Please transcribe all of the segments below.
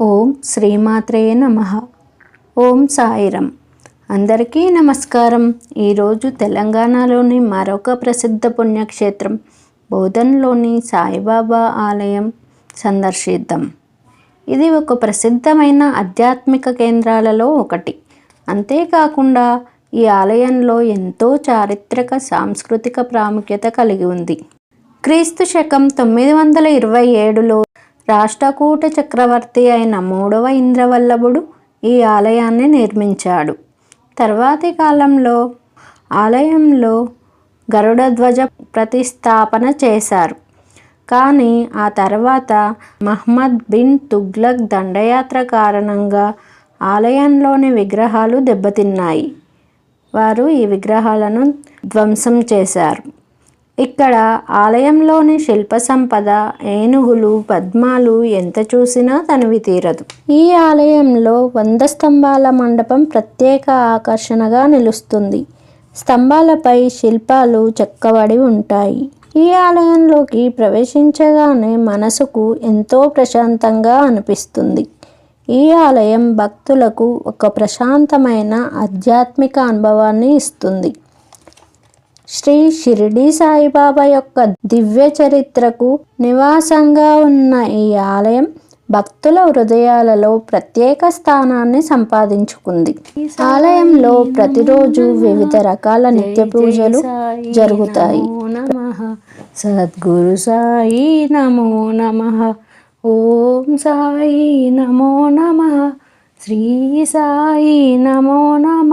ఓం శ్రీమాత్రే నమ. ఓం సాయిరం. అందరికీ నమస్కారం. ఈరోజు తెలంగాణలోని మరొక ప్రసిద్ధ పుణ్యక్షేత్రం బోధన్లోని సాయిబాబా ఆలయం సందర్శిద్దాం. ఇది ఒక ప్రసిద్ధమైన ఆధ్యాత్మిక కేంద్రాలలో ఒకటి. అంతేకాకుండా ఈ ఆలయంలో ఎంతో చారిత్రక సాంస్కృతిక ప్రాముఖ్యత కలిగి ఉంది. క్రీస్తు శకం తొమ్మిది వందల ఇరవై ఏడులో రాష్ట్రకూట చక్రవర్తి అయిన మూడవ ఇంద్రవల్లభుడు ఈ ఆలయాన్ని నిర్మించాడు. తర్వాతి కాలంలో ఆలయంలో గరుడ ధ్వజ ప్రతిస్థాపన చేశారు. కానీ ఆ తర్వాత మహ్మద్ బిన్ తుగ్లక్ దండయాత్ర కారణంగా ఆలయంలోని విగ్రహాలు దెబ్బతిన్నాయి. వారు ఈ విగ్రహాలను ధ్వంసం చేశారు. ఇక్కడ ఆలయంలోని శిల్ప సంపద ఏనుగులు పద్మాలు ఎంత చూసినా తనివి తీరదు. ఈ ఆలయంలో వంద స్తంభాల మండపం ప్రత్యేక ఆకర్షణగా నిలుస్తుంది. స్తంభాలపై శిల్పాలు చెక్కబడి ఉంటాయి. ఈ ఆలయంలోకి ప్రవేశించగానే మనసుకు ఎంతో ప్రశాంతంగా అనిపిస్తుంది. ఈ ఆలయం భక్తులకు ఒక ప్రశాంతమైన ఆధ్యాత్మిక అనుభవాన్ని ఇస్తుంది. శ్రీ షిరిడి సాయిబాబా యొక్క దివ్య చరిత్రకు నివాసంగా ఉన్న ఈ ఆలయం భక్తుల హృదయాలలో ప్రత్యేక స్థానాన్ని సంపాదించుకుంది. ఆలయంలో ప్రతిరోజు వివిధ రకాల నిత్య పూజలు జరుగుతాయి. సద్గురు సాయి నమో నమ. ఓం సాయి నమో నమ. శ్రీ సాయి నమో నమ.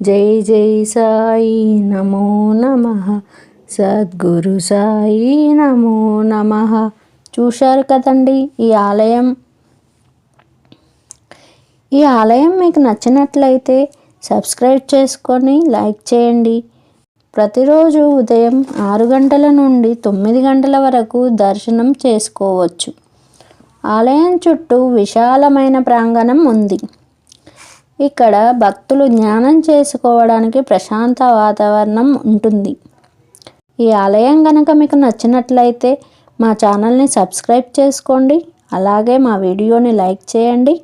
జై జై సాయి నమో నమ. సద్గురు సాయి నమో నమ. చూశారు కదండి ఈ ఆలయం? ఈ ఆలయం మీకు నచ్చినట్లయితే సబ్స్క్రైబ్ చేసుకొని లైక్ చేయండి. ప్రతిరోజు ఉదయం ఆరు గంటల నుండి తొమ్మిది గంటల వరకు దర్శనం చేసుకోవచ్చు. ఆలయం చుట్టూ విశాలమైన ప్రాంగణం ఉంది. ఇక్కడ భక్తులు జ్ఞానం చేసుకోవడానికి ప్రశాంత వాతావరణం ఉంటుంది. ఈ ఆలయం కనుక మీకు నచ్చినట్లయితే మా ఛానల్ని సబ్స్క్రైబ్ చేసుకోండి. అలాగే మా వీడియోని లైక్ చేయండి.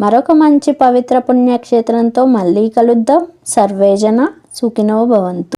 మరొక మంచి పవిత్ర పుణ్యక్షేత్రంతో మళ్ళీ కలుద్దాం. సర్వేజన సుఖినో భవంతు.